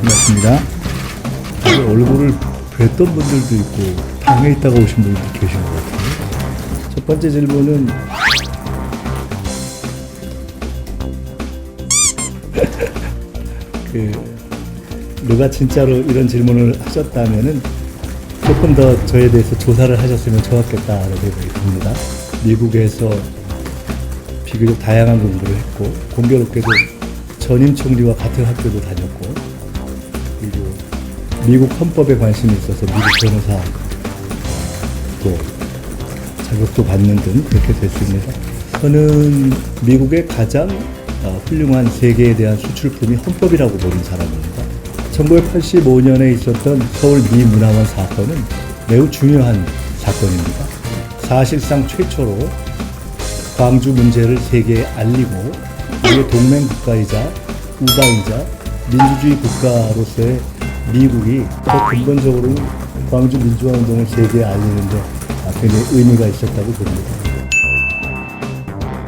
반갑습니다. 오늘 얼굴을 뵀던 분들도 있고 방에 있다가 오신 분들도 계신 것 같아요. 첫 번째 질문은 그 누가 진짜로 이런 질문을 하셨다면은 조금 더 저에 대해서 조사를 하셨으면 좋았겠다라는 생각이 듭니다. 미국에서 비교적 다양한 공부를 했고 공교롭게도 전임 총리와 같은 학교도 다녔고 미국 헌법에 관심이 있어서 미국 변호사 또 자격도 받는 등 그렇게 됐습니다. 저는 미국의 가장 어, 훌륭한 세계에 대한 수출품이 헌법이라고 보는 사람입니다. 1985년에 있었던 서울 미문화원 사건은 매우 중요한 사건입니다. 사실상 최초로 광주 문제를 세계에 알리고 우리의 동맹 국가이자 우방이자 민주주의 국가로서의 미국이 더 근본적으로 광주 민주화 운동을 세계에 알리는데 굉장히 의미가 있었다고 봅니다.